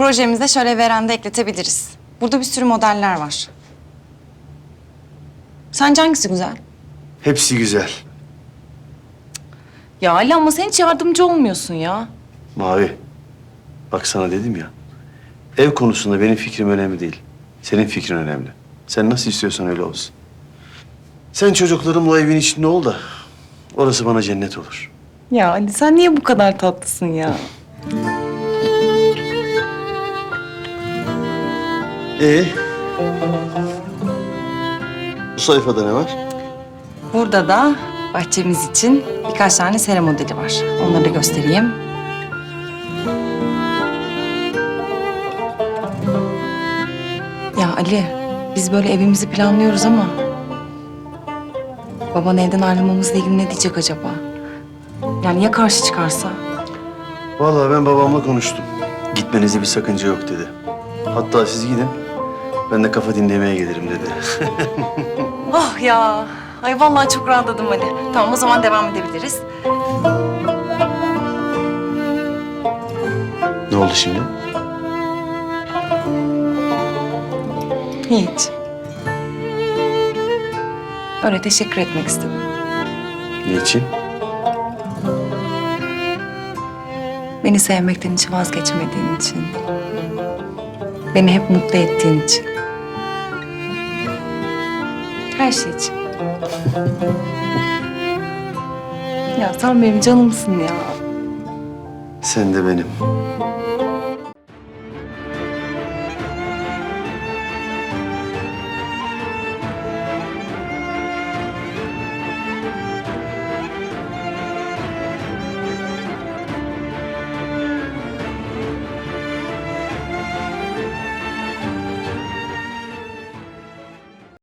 Projemizde şöyle veranda ekletebiliriz. Burada bir sürü modeller var. Sence hangisi güzel? Hepsi güzel. Ya Ali ama sen hiç yardımcı olmuyorsun ya. Mavi. Bak sana dedim ya. Ev konusunda benim fikrim önemli değil. Senin fikrin önemli. Sen nasıl istiyorsan öyle olsun. Sen çocuklarımla evin içinde ol da orası bana cennet olur. Ya Ali sen niye bu kadar tatlısın ya? Ee? Bu sayfada ne var? Burada da bahçemiz için birkaç tane sera modeli var. Onları da göstereyim. Ya Ali, biz böyle evimizi planlıyoruz ama... Baban evden ayrılmamızla ilgili ne diyecek acaba? Yani ya karşı çıkarsa? Vallahi ben babamla konuştum. Gitmenizde bir sakınca yok dedi. Hatta siz gidin. Ben de kafa dinlemeye gelirim dedi. Oh ya. Ay vallahi çok rahatladım Ali. Tamam o zaman devam edebiliriz. ne oldu şimdi? Hiç. Öyle teşekkür etmek istedim. Niçin? Beni sevmekten hiç vazgeçmediğin için. Beni hep mutlu ettiğin için. Her şey için. ya sen benim canımsın ya. Sen de benim.